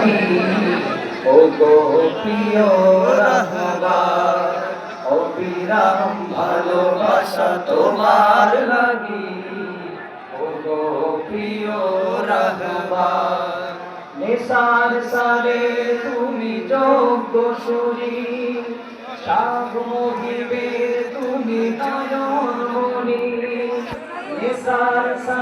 লাগি ও গো প্রিয় ভালোবাসা তোমার লাগি। ও গো প্রিয় রাহবার সারে তুমি যোগ্য সুরী। সাগ তুমি নয়ন মনি নেশার সারে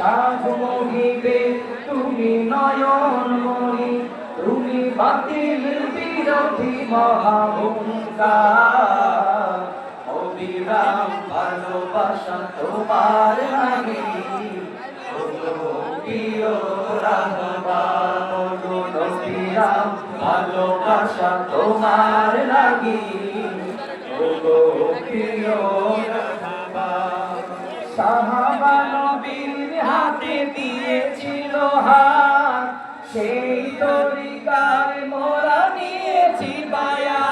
সাগ মহিবে, তুমি নয়ন মনি তুমি বাতিল বিরোধী মহাবঙ্কার অবিরাম ভালোবাসা তোমার অবিরাম ভালোবাসা তোমার লাগি নবীর হাতে দিয়েছিল হাত। সেই তরিকার মোরা নিয়েছি বায়া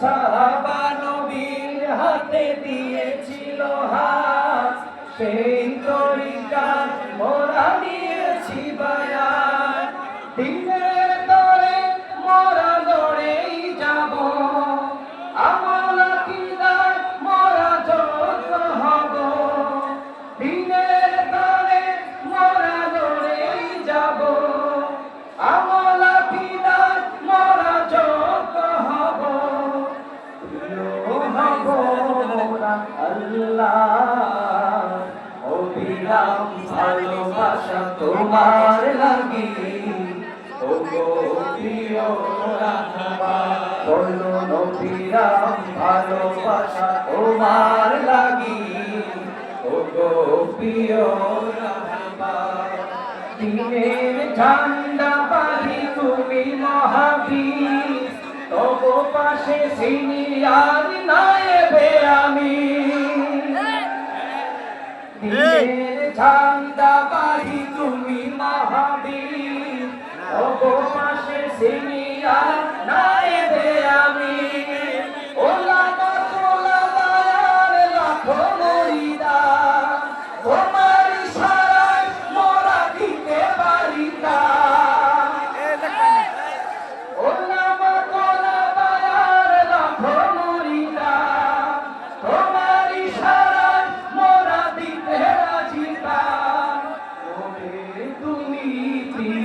সাহাবা নবীর হাতে দিয়েছিল হাত। সেই তরিকার মোরা নিয়েছি বায়া দিনের আল্লাহ অবিরাম ভালোবাসা তোমার লাগি। ও প্রিয় বলো নবীরাম ভালোবাসা তোমার লাগি। ও দিনের ঝান্ডা বাহি তুমি মহাবীর, তব পাশে সিনিয়ার নায়েবে দিনের বাড়ি তুমি মহাবীর।